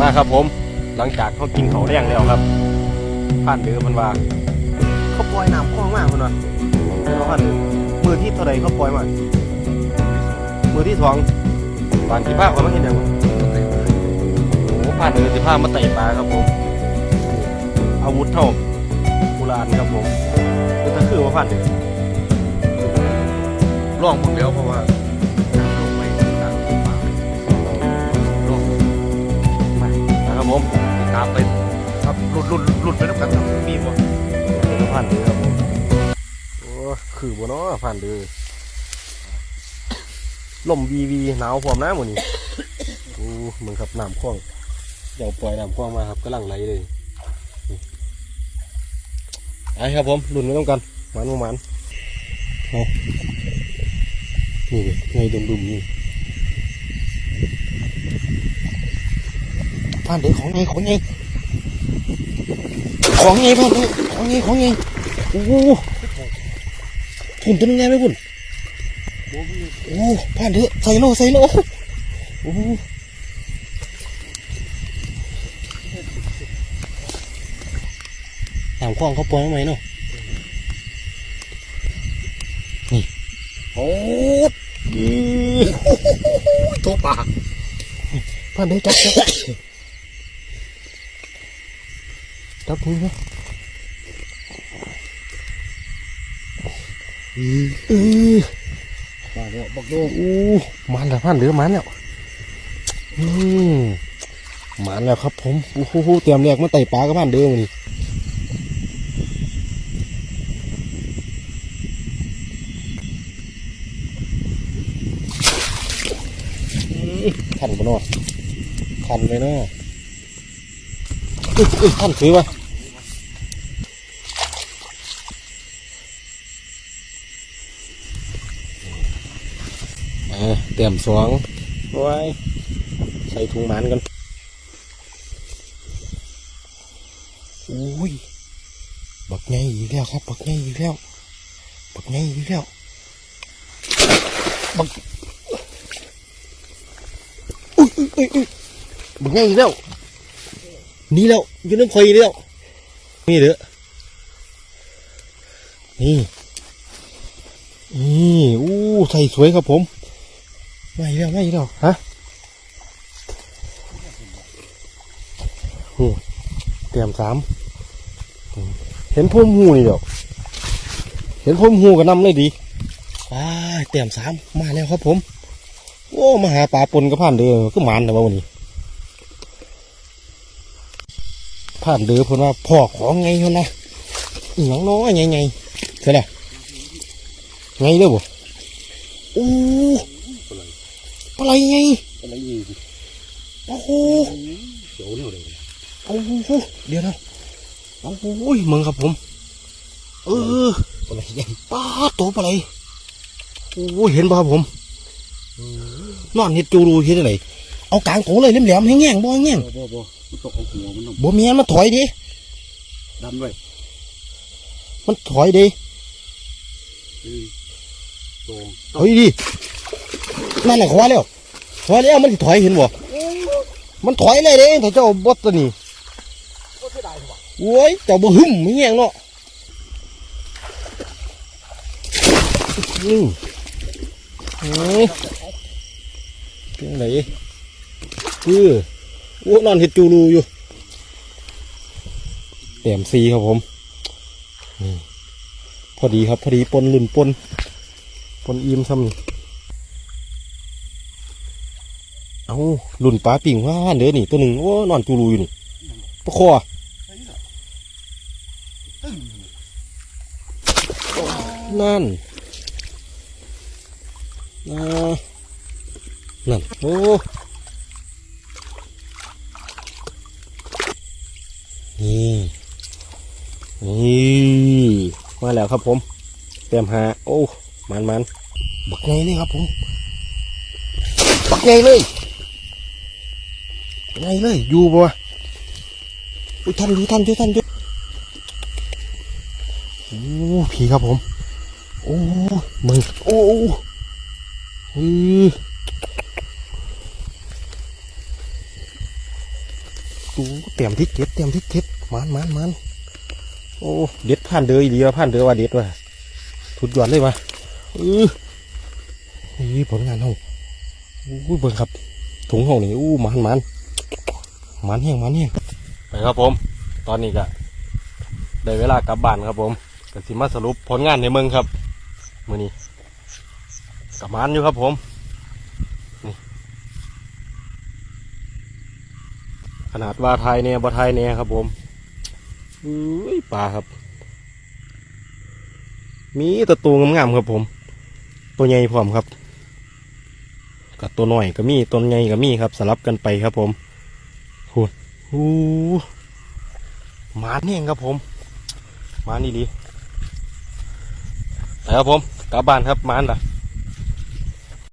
มาครับผม หลังจากเขากินเขาวแรงแล้วครับผ่านเดือมันว่าเขาปล่อยน้ำคลองมากมันว่าเขาผ่านเดือมือที่เท่าไรเขาปล่อยมามือที่สองปานที่ผ้าเขาไม่เห็นยังวะโอ้โหผ่านเดือที่ผ้ามาเตะปลาครับผมอาวุธเท่าโบราณครับผมเป็นตะคือว่าผ่านเดือล่องหมดแล้วเพราะว่าามไปครับหลุดหลุดหลุดไปน้ำกันครับมีบ่ผ่านเดือครับผมโอ้คือบ่เนาะผ่านเดือลมวีวีหนาวพร้อมนะหมดนี้โอ้เหมือนครับน้ำคลองเดี๋ยวปล่อยน้ำคลองมาครับกำลังไหลเลยนี่ไปครับผมรุ่นไม่ต้องกันหมันบ่หมันเอานี่เลยไงดุมๆนี่ ผ่านเดือของไงของไงของไงพ่อของไงของไงโอ้หพุ่นตัวนึงไงไหมพุ่นโอ้ผ่านเถอะใส่โลใส่โลโอ้ถามคล้องเขาปล่อยไหมเนาะนี่โอ้ยตัวปากผ่านเถอะจับจับ จับมือเนาะอืออมาแล้วบักโดโอ้มันแล้วพันเหลือมันแล้วอืมมันแล้วครับผมโอ้โหเตรียมแรกมาไต่ปลากับพันเดิมนี่ทันปะเนาะทันเลยเนาะอุ๊ยอุ๊ยทันถือวะ เตรียมสวงไว้ใส่ถุงมันกันอุ้ยบักไงอีกแล้วครับบักไงอีกแล้วบักไงอีกแล้วบักอุ้ยอุ้ยอุ้ยบักไงอีกแล้วนี่แล้วยู่น้ำคอยอีกแล้วนี่เด้อนี่นี่อู้ใส่สวยครับผม ไม่แล้วไม่แล้วฮะโอ้เตรียมสามเห็นพุ่มหูนี่เดียวเห็นพุ่มหูกับนำเลยดีว้าเตรียมสามมาแล้วครับผมโอ้มาหาปลาปนกับผ่านเดือก็มันแต่ว่าวันนี้ผ่านเดือเพนว่าพ่อของไงคนนะอหยังน้อยไงไงเสร็จแล้วไงเด้อบ่โอ้ ปลาไหลไงอะไรอีกโอ้โหเขียวเนี่ยเลยโอ้โหเดี๋ยวนะโอ้โหมึงครับผม เอออะไรใหญ่ปลาตัวปลาไหลโอ้โหเห็นป่ะครับผมนอนเห็ดจูรูเห็ดอะไรเอากลางโถเลยแหลมๆแห้งๆบ่แห้งบ่บ่บ่มันตกเอาหัวมันต้องๆบ่เมียนมันถอยดิดันไว้มันถอยดิหนึ่งสองถอยดิ นั่นแหละขวาแล้วขวาแล้วมันถอยเห็นบ่มันถอยเลยเด้ถ้าเจ้าบดตัวนี้โอ้ยเจ้าบ่หึมไม่แห้งเนาะอืมอืมเป็นไงคือโอ้นอนเห็ดจูรูอยู่แต้มซีครับผมนี่พอดีครับพอดีปนลุ่นปนปนอิ่มซ้ำนี่ เอาลุ่นปลาปิ่งว่าเด้อนี่ตัวหนึ่งโอ้นอนจูรูอยู่นี่ปลาคอนั่นอ่านั่นโอ้นี่นี่มาแล้วครับผมเตรียมหาโอ้มันมันบักไงเลยครับผม บักไงเลย ไงเลย อยู่บ่วะอุ้ยทันอยู่ทันอยู่ทันอยู่โอ้ผีครับผม โอ้มึงโอ้อือเตรียมที่เก็บเตรียมที่เก็บมันมันมันโอ้เด็ดผ่านเดืออีเดียผ่านเดือว่าเด็ดว่ะทุดยอดเลยวะเออนี่ผลงานเราอู้เบิ่งครับถุงเฮานี่อู้มันมัน มันแห้งมันแห้งไปครับผม ตอนนี้ก็ได้เวลากลับบ้านครับผมก็สิมาสรุปผลงานในเมืองครับมือนี้กับมันอยู่ครับผมขนาดว่าไทยเนี่ยบ่ไทยเนี่ยครับผมอุ้ยปลาครับ มีตัวตัวงามๆครับผม ตัวใหญ่พร้อมครับกับตัวหน้อยก็มีตัวใหญ่ก็มีครับสลับกันไปครับผม หูหูหมาเนี่ยครับผมหมานี่ดีไปครับผมกลับบ้านครับหมานล่ะ